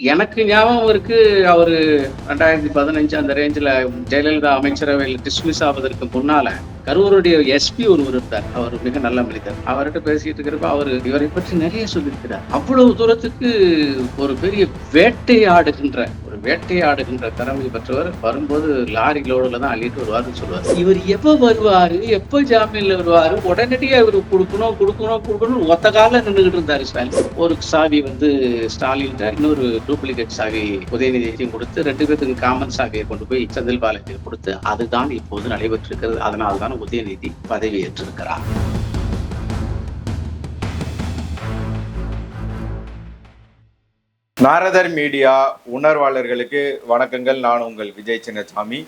எனக்கு ஞாபகம் இருக்கு அவர் ரெண்டாயிரத்தி பதினஞ்சு அந்த ரேஞ்சில் ஜெயலலிதா அமைச்சரவையில் டிஸ்மிஸ் ஆவதற்கு முன்னால கரூருடைய எஸ்பி ஒருவர் இருந்தார். அவர் மிக நல்ல மனிதர். அவர்கிட்ட பேசிட்டு இருக்கிறப்ப அவர் இவரை பற்றி நிறைய சொல்லியிருக்கிறார். அவ்வளவு தூரத்துக்கு ஒரு பெரிய வேட்டையாடுகின்ற ஒரு வேட்டையாடுகின்ற திறமை பெற்றவர் வரும்போது லாரி லோடுல தான் அள்ளிட்டு வருவாருன்னு சொல்லுவார். இவர் எப்ப வருவாரு? எப்ப ஜாமீன்ல வருவாரு? உடனடியா இவர் கொடுக்கணும் கொடுக்கணும் கொடுக்கணும் ஒத்த கால நின்றுகிட்டு இருந்தாரு ஸ்டாலின். ஒரு சாவி வந்து ஸ்டாலின் இன்னொரு டூப்ளிகேட் சாவி உதயநிதியையும் கொடுத்து ரெண்டு பேத்துக்கு காமன் சாவியை கொண்டு போய் செந்தில் பாலாஜி கொடுத்து அதுதான் இப்போது நடைபெற்றிருக்கிறது. அதனால்தான் உதயநிதி பதவியேற்றிருக்கிறார் நாரதர் மீடியா உணர்வாளர்களுக்கு வணக்கங்கள். நான் உங்கள் விஜய் சின்னசாமி.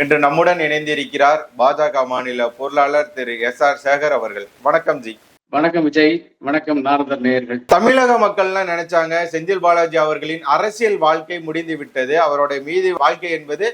இன்று நம்முடன் இணைந்திருக்கிறார் பாஜக மாநில பொருளாளர் திரு எஸ் ஆர் சேகர் அவர்கள். வணக்கம் ஜி. வணக்கம் விஜய். வணக்கம் நாரதர் நேயர்கள். தமிழக மக்கள்லாம் நினைச்சாங்க செந்தில் பாலாஜி அவர்களின் அரசியல் வாழ்க்கை முடிந்து விட்டது. அவருடைய மீதி வாழ்க்கை என்பது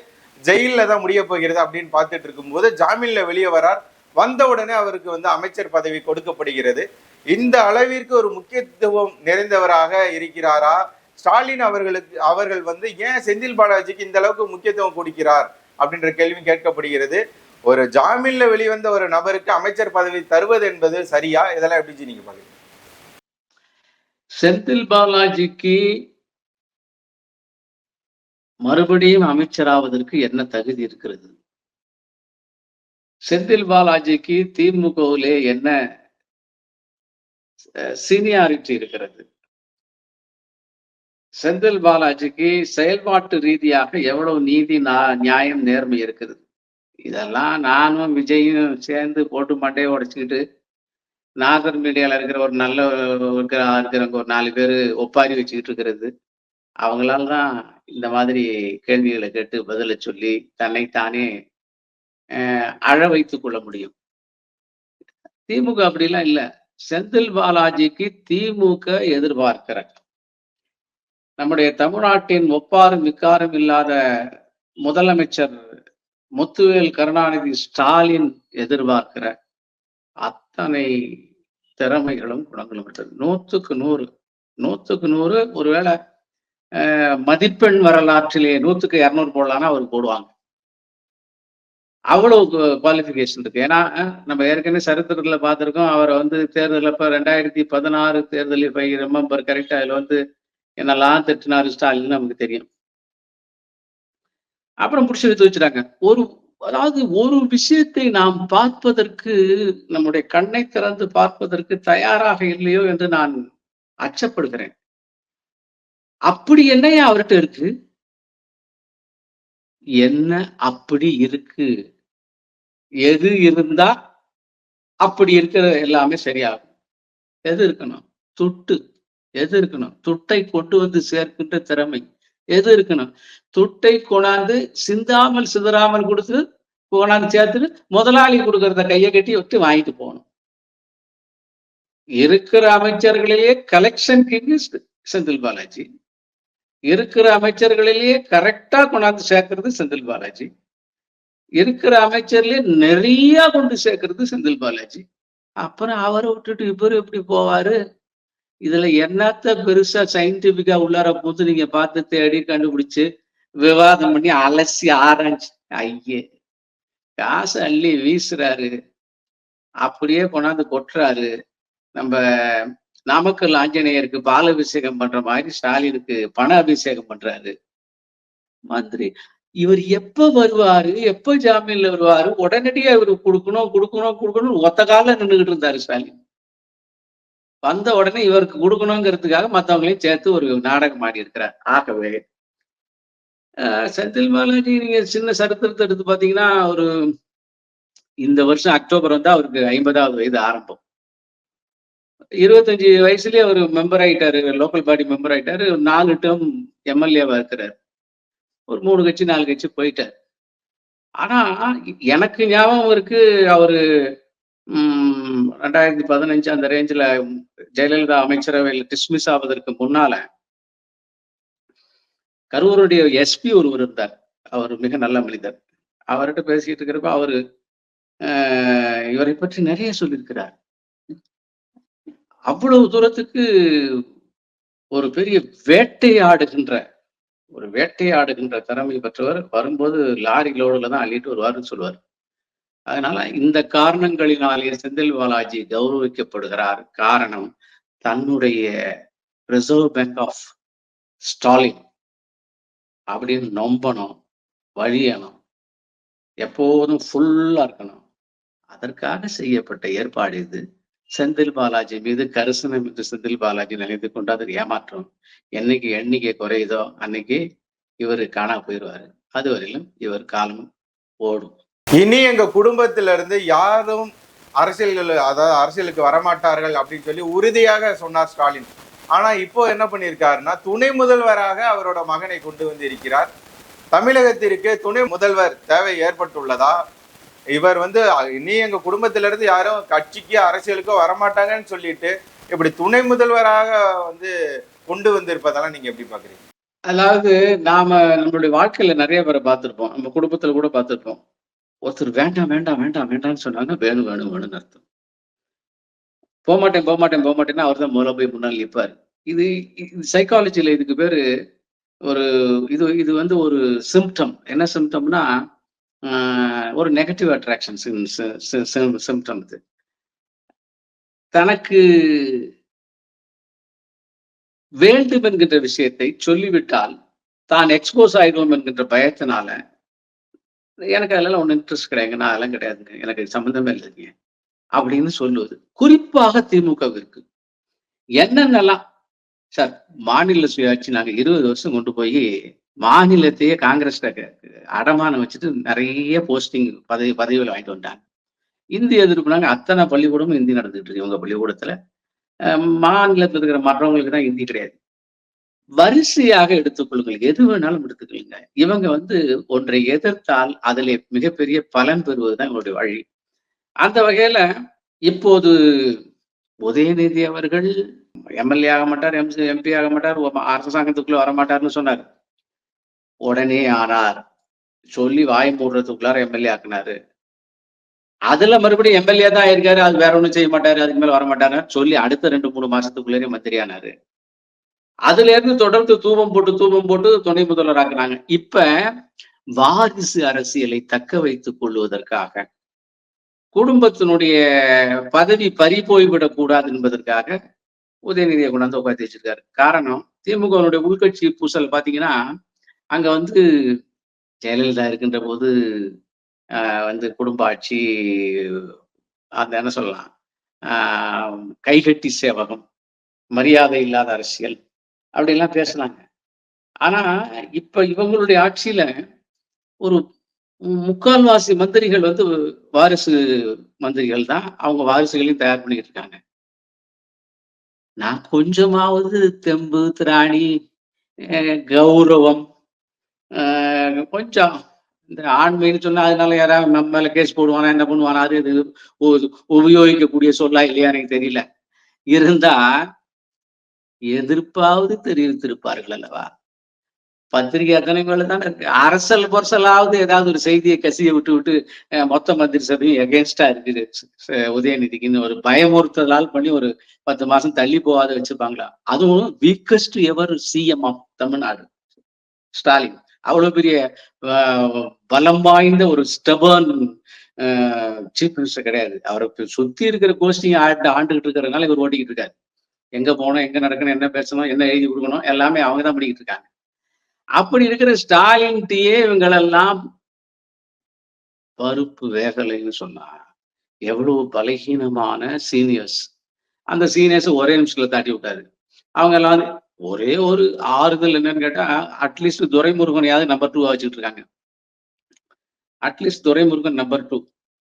ஜெயில தான் முடிய போகிறது அப்படின்னு பார்த்துட்டு இருக்கும்போது ஜாமீன்ல வெளியே வரார். வந்த உடனே அவருக்கு வந்து அமைச்சர் பதவி கொடுக்கப்படுகிறது. இந்த அளவிற்கு ஒரு முக்கியத்துவம் நிறைந்தவராக இருக்கிறாரா? ஸ்டாலின் அவர்களுக்கு அவர்கள் வந்து ஏன் செந்தில் பாலாஜிக்கு இந்த அளவுக்கு முக்கியத்துவம் கொடுக்கிறார் அப்படின்ற கேள்வி கேட்கப்படுகிறது. ஒரு ஜாமீன்ல வெளிவந்த ஒரு நபருக்கு அமைச்சர் பதவி தருவது என்பது சரியா? இதெல்லாம் எப்படி நீங்க பாக்குறீங்க செந்தில் பாலாஜிக்கு மறுபடியும் அமைச்சராவதற்கு என்ன தகுதி இருக்கிறது? செந்தில் பாலாஜிக்கு திமுகவிலே என்ன சீனியாரிட்டி இருக்கிறது? செந்தில் பாலாஜிக்கு செயல்பாட்டு ரீதியாக எவ்வளவு நீதி நியாயம் நேர்மை இருக்குது? இதெல்லாம் நானும் விஜயும் சேர்ந்து போட்டு மண்டையை உடைச்சிக்கிட்டு நாகர் மீடியாவில் இருக்கிற ஒரு நல்ல இருக்கிற இருக்கிறவங்க ஒரு நாலு பேர் ஒப்பாரி வச்சுக்கிட்டு இருக்கிறது. அவங்களால தான் இந்த மாதிரி கேள்விகளை கேட்டு பதிலை சொல்லி தன்னைத்தானே அழ வைத்து கொள்ள முடியும். திமுக அப்படிலாம் இல்லை. செந்தில் பாலாஜிக்கு திமுக எதிர்பார்க்கிற நம்முடைய தமிழ்நாட்டின் ஒப்பாரும் மிக்காரும் இல்லாத முதலமைச்சர் முத்துவேல் கருணாநிதி ஸ்டாலின் எதிர்பார்க்கிற அத்தனை திறமைகளும் குணங்களும் இருக்கிறது நூற்றுக்கு நூறு. நூற்றுக்கு நூறு ஒருவேளை அஹ், மதிப்பெண் வரலாற்றிலே நூற்றுக்கு இரநூறு போடலான்னா அவர் போடுவாங்க. அவ்வளவு குவாலிஃபிகேஷன் இருக்கு. ஏன்னா நம்ம ஏற்கனவே சரித்திரத்துல பார்த்துருக்கோம் அவரை வந்து தேர்தல் அப்ப ரெண்டாயிரத்தி பதினாறு தேர்தல் இப்ப ரிமெம்பர் கரெக்டா அதுல வந்து என்னெல்லாம் திட்டினாரு ஸ்டாலின் நமக்கு தெரியும். அப்புறம் பிடிச்சி எடுத்து வச்சுட்டாங்க. ஒரு அதாவது ஒரு விஷயத்தை நாம் பார்ப்பதற்கு நம்முடைய கண்ணை திறந்து பார்ப்பதற்கு தயாராக இல்லையோ என்று நான் அச்சப்படுகிறேன். அப்படி என்னையா அவர்கிட்ட இருக்கு? என்ன அப்படி இருக்கு? எது இருந்தா அப்படி இருக்கிற எல்லாமே சரியாகும். எது இருக்கணும்? துட்டு. எது இருக்கணும்? துட்டை கொண்டு வந்து சேர்க்கின்ற திறமை. எது இருக்கணும்? துட்டை கொண்டாந்து சிந்தாமல் சிதறாமல் கொடுத்து கொண்டாந்து சேர்த்துட்டு முதலாளி கொடுக்கறத கையை கட்டி விட்டு வாங்கிட்டு போகணும். இருக்கிற அமைச்சர்களிலேயே கலெக்ஷன் கிங் செந்தில் பாலாஜி. இருக்கிற அமைச்சர்களிலேயே கரெக்டா கொண்டாந்து சேர்க்கறது செந்தில் பாலாஜி. இருக்கிற அமைச்சர்லயே நிறைய கொண்டு சேர்க்கறது செந்தில் பாலாஜி. அப்புறம் அவரை விட்டுட்டு இவரு எப்படி போவாரு? இதுல என்னத்த பெருசா சயின்டிபிக்கா உள்ளார போது நீங்க பார்த்து தேடி கண்டுபிடிச்சு விவாதம் பண்ணி அலசி ஆராய்ச்சி ஐயே. காசு அள்ளி வீசுறாரு. அப்படியே கொண்டாந்து கொட்டுறாரு. நம்ம நாமக்கல் ஆஞ்சநேயருக்கு பால அபிஷேகம் பண்ற மாதிரி ஸ்டாலினுக்கு பண அபிஷேகம் பண்றாரு. மந்திரி. இவர் எப்ப வருவாரு? எப்ப ஜாமீன்ல வருவாரு? உடனடியா இவரு கொடுக்கணும் கொடுக்கணும் கொடுக்கணும் ஒத்த கால நின்றுகிட்டு இருந்தாரு ஸ்டாலின். வந்த உடனே இவருக்கு கொடுக்கணுங்கிறதுக்காக மத்தவங்களையும் சேர்த்து ஒரு நாடகம் ஆடி இருக்கிறார் ஆகவே செந்தில் பாலாஜி நீங்க சின்ன சரித்திரத்தை எடுத்து பாத்தீங்கன்னா ஒரு இந்த வருஷம் அக்டோபர் வந்து அவருக்கு ஐம்பதாவது வயது ஆரம்பம். இருபத்தஞ்சு வயசுலயே அவர் மெம்பர் ஆயிட்டாரு லோக்கல் பாடி மெம்பர் ஆயிட்டாரு நாலு டேர்ம் எம்எல்ஏவா இருக்கிறார். ஒரு மூணு கட்சி நாலு கட்சி போயிட்டார். ஆனா எனக்கு ஞாபகம் இருக்கு அவரு ரெண்டாயிரத்தி பதினஞ்சு அந்த ரேஞ்சில் ஜெயலலிதா அமைச்சரவையில் டிஸ்மிஸ் ஆவதற்கு முன்னால கரூருடைய எஸ்பி ஒருவர் இருந்தார். அவர் மிக நல்ல மனிதர். அவர்கிட்ட பேசிட்டு இருக்கிறப்ப அவரு இவரை பற்றி நிறைய சொல்லியிருக்கிறார். அவ்வளவு தூரத்துக்கு ஒரு பெரிய வேட்டையாடுகின்ற ஒரு வேட்டையாடுகின்ற திறமை பெற்றவர் வரும்போது லாரி லோடுல தான் அள்ளிட்டு வருவாருன்னு சொல்லுவார். அதனால இந்த காரணங்களினாலே செந்தில் பாலாஜி கௌரவிக்கப்படுகிறார் காரணம் தன்னுடைய ரிசர்வ் பேங்க் ஆஃப் ஸ்டாலின் அப்படின்னு நம்பணும் வழியணும் எப்போதும் ஃபுல்லா இருக்கணும். அதற்காக செய்யப்பட்ட ஏற்பாடு இது. செந்தில் பாலாஜி மீது கரிசனம் என்று செந்தில் பாலாஜி நினைத்து கொண்டு அது ஏமாற்றம். என்னைக்கு எண்ணிக்கை குறையுதோ அன்னைக்கு இவர் காணா போயிடுவாரு. அது வரையிலும் இவர் காலம் ஓடும். இனி எங்க குடும்பத்தில இருந்து யாரும் அரசியல்கள் அதாவது அரசியலுக்கு வரமாட்டார்கள் அப்படின்னு சொல்லி உறுதியாக சொன்னார் ஸ்டாலின். ஆனா இப்போ என்ன பண்ணியிருக்காருன்னா துணை முதல்வராக அவரோட மகனை கொண்டு வந்து இருக்கிறார். தமிழகத்திற்கு துணை முதல்வர் தேவை ஏற்பட்டுள்ளதா? இவர் வந்து இனி எங்க குடும்பத்தில இருந்து யாரும் கட்சிக்கு அரசியலுக்கோ வரமாட்டாங்கன்னு சொல்லிட்டு இப்படி துணை முதல்வராக வந்து கொண்டு வந்திருப்பதெல்லாம் நீங்க எப்படி பாக்குறீங்க? அதாவது நாம நம்மளுடைய வாழ்க்கையில நிறைய பேரை பார்த்திருப்போம். நம்ம குடும்பத்துல கூட பார்த்திருப்போம். ஒருத்தர் வேண்டாம் வேண்டாம் வேண்டாம் வேண்டாம்னு சொன்னாங்க வேணும் வேணும் வேணும்னு அர்த்தம். போகமாட்டேன் போகமாட்டேன் போமாட்டேன்னா அவர் தான் முதல்ல போய் முன்னால் நிற்பார் இது சைக்காலஜியில் இதுக்கு பேர் ஒரு இது இது வந்து ஒரு சிம்டம் என்ன சிம்டம்னா ஒரு நெகட்டிவ் அட்ராக்ஷன் சிம்டம் இது. தனக்கு வேண்டும் என்கின்ற விஷயத்தை சொல்லிவிட்டால் தான் எக்ஸ்போஸ் ஆயிடுவோம் என்கின்ற பயத்தினால எனக்கு அதெல்லாம் ஒன்றும் இன்ட்ரெஸ்ட் கிடையாதுங்க. நான் அதெல்லாம் கிடையாதுங்க. எனக்கு சம்மந்தமே இல்லைங்க. அப்படின்னு சொல்லுவது. குறிப்பாக திமுகவிற்கு. என்னென்னலாம்? சார் மாநில சுயாட்சி நாங்க இருபது வருஷம் கொண்டு போய் மாநிலத்தையே காங்கிரஸ் அடமானம் வச்சுட்டு நிறைய போஸ்டிங் பதவி பதவிகள் வாங்கிட்டு வந்தாங்க இந்தி எதிர்ப்புனாங்க அத்தனை பள்ளிக்கூடமும் இந்தி நடந்துட்டு இருக்கு. இவங்க பள்ளிக்கூடத்துல. மாநிலத்தில் இருக்கிற மற்றவங்களுக்கு தான் இந்தி கிடையாது. வரிசையாக எடுத்துக்கொள்ளுங்கள். எது வேணாலும் எடுத்துக்கொள்ளுங்க. இவங்க வந்து ஒன்றை எதிர்த்தால் அதில் மிகப்பெரிய பலன் பெறுவதுதான் இவங்களுடைய வழி. அந்த வகையில இப்போது உதயநிதி அவர்கள் எம்எல்ஏ ஆக மாட்டார் எம்சி எம்பி ஆக மாட்டார் அரசாங்கத்துக்குள்ள வரமாட்டார்னு சொன்னார். உடனே ஆனார் சொல்லி வாய் மூடுறதுக்குள்ளார எம்எல்ஏ ஆக்குனாரு. அதுல மறுபடியும் எம்எல்ஏ தான் ஆயிருக்காரு அது வேற ஒண்ணும் செய்ய மாட்டாரு அதுக்கு மேல வர மாட்டாரு சொல்லி அடுத்த ரெண்டு மூணு மாசத்துக்குள்ளேயே மந்திரி ஆனாரு. அதுல இருந்து தொடர்ந்து தூபம் போட்டு தூபம் போட்டு துணை முதல்வர் ஆக்குறாங்க. இப்ப வாரிசு அரசியலை தக்க வைத்துக் கொள்வதற்காக குடும்பத்தினுடைய பதவி பறி போய்விடக் கூடாது என்பதற்காக உதயநிதியை கொண்டாந்து உட்காந்து வச்சிருக்காரு. காரணம் திமுகனுடைய உள்கட்சி பூசல் பாத்தீங்கன்னா அங்க வந்து ஜெயலலிதா இருக்கின்ற போது வந்து குடும்ப ஆட்சி அந்த என்ன சொல்லலாம் கைகட்டி சேவகம் மரியாதை இல்லாத அரசியல் அப்படிலாம் பேசுனாங்க ஆனா இப்ப இவங்களுடைய ஆட்சியில ஒரு முக்கால்வாசி மந்திரிகள் வந்து வாரிசு மந்திரிகள் தான். அவங்க வாரிசுகளையும் தயார் பண்ணிட்டு இருக்காங்க. நான் கொஞ்சமாவது தெம்பு திராணி கௌரவம் கொஞ்சம் இந்த ஆண்மைன்னு சொன்னா அதனால யாராவது நம்ம மேல கேஸ் போடுவானா என்ன பண்ணுவானா அது உபயோகிக்கக்கூடிய சொல்லா இல்லையா எனக்கு தெரியல. இருந்தா எதிர்ப்பாவது தெரிவித்திருப்பார்கள் அல்லவா? பத்திரிகை அத்தனை மேல தான் இருக்கு. அரசல் பொரசலாவது ஏதாவது ஒரு செய்தியை கசிய விட்டு விட்டு மொத்த மந்திரி சபையும் எகேன்ஸ்டா இருக்குது. உதயநிதிக்குன்னு ஒரு பயமுறுத்தலால் பண்ணி ஒரு பத்து மாசம் தள்ளி போகாத வச்சிருப்பாங்களா? அதுவும் weakest ever CM of Tamil Nadu. Stalin. அவ்வளவு பெரிய பலம் வாய்ந்த ஒரு ஸ்டபர்ன் சீஃப் மினிஸ்டர் கிடையாது. அவரை சுத்தி இருக்கிற கோஷ்டிங்க ஆண்டு ஆண்டுகிட்டு இருக்கிறதுனால இவர் ஓட்டிக்கிட்டு இருக்காரு. எங்க போகணும் எங்க நடக்கணும் என்ன பேசணும் என்ன எழுதி கொடுக்கணும் எல்லாமே அவங்க தான் பண்ணிக்கிட்டு இருக்காங்க. அப்படி இருக்கிற ஸ்டாலின் டீயே இவங்களெல்லாம் பருப்பு வேகலைன்னு சொன்னா எவ்வளவு பலகீனமான சீனியர்ஸ் அந்த சீனியர்ஸ் ஒரே நிமிஷத்துல தாட்டி விட்டாரு. அவங்க எல்லாம் ஒரே ஒரு ஆறுதல் என்னன்னு கேட்டா அட்லீஸ்ட் துரைமுருகனையாவது நம்பர் டூ வச்சுட்டு இருக்காங்க. At least Duraimurugan number two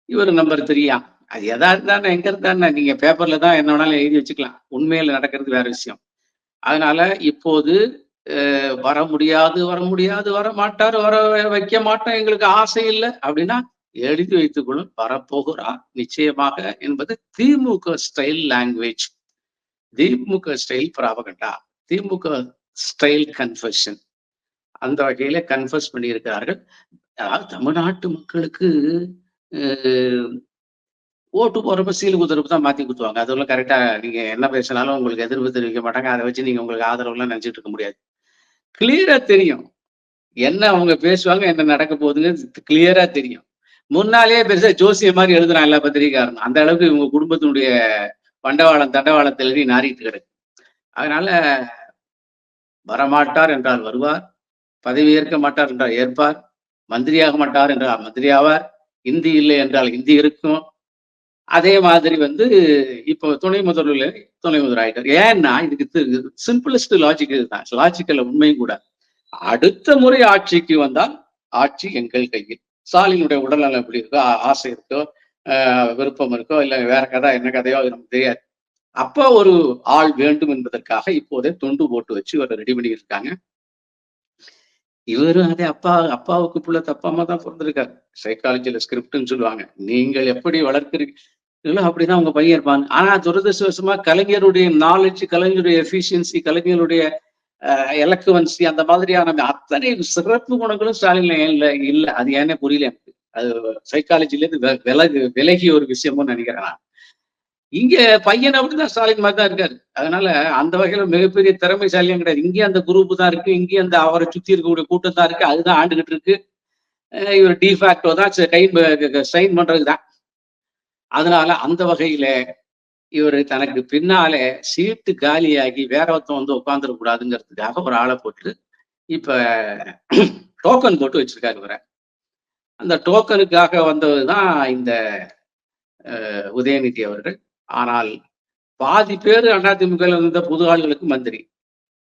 இவர் நம்பர் த்ரீயா அது எதா தானே எங்க இருந்தானே நீங்க பேப்பர்ல தான் என்ன வேணாலும் எழுதி வச்சுக்கலாம். உண்மையில நடக்கிறது வேற விஷயம். அதனால இப்போது வர முடியாது வர முடியாது வர மாட்டார் வர வைக்க மாட்டோம் எங்களுக்கு ஆசை இல்லை அப்படின்னா எழுதி வைத்துக்கொள்ளும் வரப்போகிறார் நிச்சயமாக என்பது DMK style language DMK style propaganda DMK style confusion அந்த வகையில கன்ஃபர்ஸ் பண்ணியிருக்கிறார்கள். அதாவது தமிழ்நாட்டு மக்களுக்கு ஓட்டு போகிறப்ப சீல் குத்துறப்ப தான் மாற்றி குத்துவாங்க. அதெல்லாம் கரெக்டாக நீங்கள் என்ன பேசினாலும் உங்களுக்கு எதிர்ப்பு தெரிவிக்க மாட்டாங்க. அதை வச்சு நீங்கள் உங்களுக்கு ஆதரவுலாம் நினச்சிட்டு இருக்க முடியாது. கிளியராக தெரியும். என்ன அவங்க பேசுவாங்க என்ன நடக்க போகுதுன்னு கிளியராக தெரியும். முன்னாலேயே பெருசா ஜோசியம் மாதிரி எழுதுறான் எல்லா பத்திரிகைக்காரனும் அந்த அளவுக்கு இவங்க குடும்பத்தினுடைய பண்டவாளம் தண்டவாளத்தை எழுதி நாரிட்டு கிடக்கு. அதனால வரமாட்டார் என்றால் வருவார். பதவி ஏற்க மாட்டார் என்றால் ஏற்பார். மந்திரியாக மாட்டார் என்றால் மந்திரி ஆவார் இந்தி இல்லை என்றால் இந்தி இருக்கும். அதே மாதிரி வந்து இப்போ துணை முதல்வர் துணை முதல்வர் ஆயிட்டார். ஏன்னா இதுக்கு சிம்பிளஸ்ட் லாஜிக் இதுதான். லாஜிக்கல் உண்மையும் கூட. அடுத்த முறை ஆட்சிக்கு வந்தால் ஆட்சி எங்கள் கையில். ஸ்டாலினுடைய உடல்நலம் எப்படி இருக்கோ ஆசை இருக்கோ ஆஹ் விருப்பம் இருக்கோ இல்லை வேற கதை என்ன கதையோ நமக்கு தெரியாது. அப்போ ஒரு ஆள் வேண்டும் என்பதற்காக இப்போதே தொண்டு போட்டு வச்சு இவரை ரெடி பண்ணி இருக்காங்க இவரும் அதே அப்பா அப்பாவுக்கு புள்ள தப்பா தான் பிறந்திருக்காரு. சைக்காலஜில ஸ்கிரிப்ட்னு சொல்லுவாங்க. நீங்கள் எப்படி வளர்க்கிறீங்களோ அப்படிதான் உங்க பையன் இருப்பாங்க ஆனா துரதிருஷ்டவசமா கலைஞருடைய நாலேஜ் கலைஞருடைய எஃபிஷியன்சி கலைஞருடைய எலக்குவன்சி அந்த மாதிரியான அத்தனை சிறப்பு குணங்களும் ஸ்டாலின்ல ஏன் இல்ல இல்ல. அது ஏன்னே புரியல எனக்கு. அது சைக்காலஜில இருந்து விலகி விலகு விலகிய ஒரு விஷயமும் நினைக்கிறேன் நான். இங்க பையன் அப்படிதான் ஸ்டாலின் மாதிரி தான் இருக்காரு. அதனால அந்த வகையில மிகப்பெரிய திறமைசாலியும் கிடையாது. இங்கேயும் அந்த குரூப் தான் இருக்கு. இங்கேயும் அந்த அவரை சுத்தி இருக்கக்கூடிய கூட்டம் தான் இருக்கு. அதுதான் ஆண்டுகிட்டு இருக்கு. இவர் டிஃபேக்டோ தான் ச- சைன் பண்றது தான். அதனால அந்த வகையில இவர் தனக்கு பின்னாலே சீட்டு காலியாகி வேற ஒருத்தன் வந்து உட்காந்துட கூடாதுங்கிறதுக்காக ஒரு ஆளை போட்டு இப்ப டோக்கன் போட்டு வச்சிருக்காரு இவரை. அந்த டோக்கனுக்காக வந்தது தான் இந்த உதயநிதி அவர்கள். ஆனால் பாதி பேர் அதிமுக இருந்த புது ஆளுகளுக்கு மந்திரி.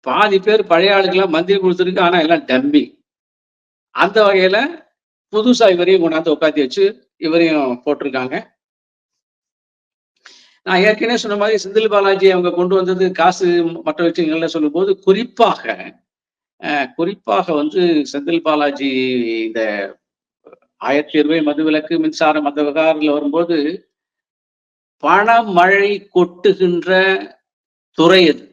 பாதி பேர் பழைய ஆளுக்கெல்லாம் மந்திரி கொடுத்துருக்கு ஆனா எல்லாம் டம்மி. அந்த வகையில புதுசா இவரையும் கொண்டாந்து உட்காந்து வச்சு இவரையும் போட்டிருக்காங்க. நான் ஏற்கனவே சொன்ன மாதிரி செந்தில் பாலாஜி அவங்க கொண்டு வந்தது காசு மற்ற விஷயங்கள்ல சொல்லும்போது குறிப்பாக அஹ், குறிப்பாக வந்து செந்தில் பாலாஜி இந்த ஆயிரத்தி இருபது மதுவிலக்கு மின்சாரம் அந்த விவகாரத்தில் வரும்போது பணமழை கொட்டுகின்ற துறை அது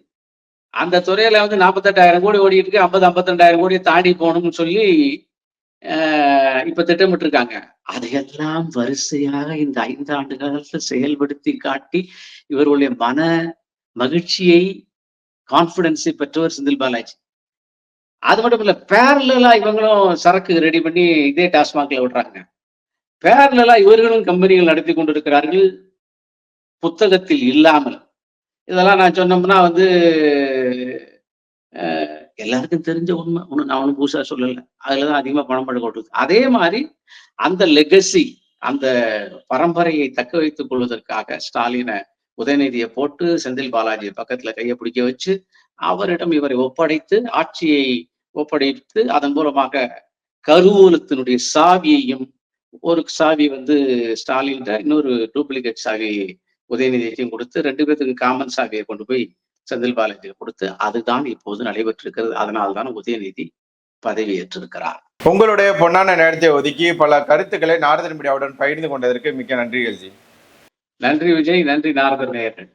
அந்த துறையில வந்து நாற்பத்தெட்டாயிரம் கோடி ஓடிட்டு இருக்கு ஐம்பது ஐம்பத்திரெண்டாயிரம் கோடியை தாண்டி போகணும்னு சொல்லி இப்ப திட்டமிட்டு இருக்காங்க அதையெல்லாம் வரிசையாக இந்த ஐந்து ஆண்டு காலத்துல செயல்படுத்தி காட்டி இவர்களுடைய மன மகிழ்ச்சியை கான்பிடன்ஸை பெற்றவர் செந்தில் பாலாஜி. அது மட்டும் இல்ல பேரலா இவங்களும் சரக்கு ரெடி பண்ணி இதே டாஸ்மாக்ல விடுறாங்க பேரலா இவர்களும் கம்பெனிகள் நடத்தி கொண்டிருக்கிறார்கள். புத்தகத்தில் இல்லாமல். இதெல்லாம் நான் சொன்னோம்னா வந்து எல்லாருக்கும் தெரிஞ்ச உண்மை. ஒன்று நான் ஒன்றும் புதுசாக சொல்லலை. அதில் தான் அதிகமாக பணம் பண்ண கொட்டுது அதே மாதிரி அந்த லெகசி அந்த பரம்பரையை தக்க வைத்துக் கொள்வதற்காக ஸ்டாலினை உதயநிதியை போட்டு செந்தில் பாலாஜி பக்கத்துல கையை பிடிக்க வச்சு அவரிடம் இவரை ஒப்படைத்து ஆட்சியை ஒப்படைத்து அதன் மூலமாக கருவூலத்தினுடைய சாவியையும் ஒரு சாவி வந்து ஸ்டாலின் இன்னொரு டூப்ளிகேட் சாவி உதயநிதியையும் கொடுத்து ரெண்டு பேத்துக்கு காமன் சாவியை கொண்டு போய் செந்தில் பாலாஜியை கொடுத்து அதுதான் இப்போது நடைபெற்றிருக்கிறது. அதனால்தான் உதயநிதி பதவியேற்றிருக்கிறார் உங்களுடைய பொன்னான நேரத்தை ஒதுக்கி பல கருத்துக்களை நாரதன் மீடியாவுடன் பகிர்ந்து கொண்டதற்கு மிக்க நன்றிகள் ஜி. நன்றி விஜய். நன்றி நாரதர் நேயர்கள்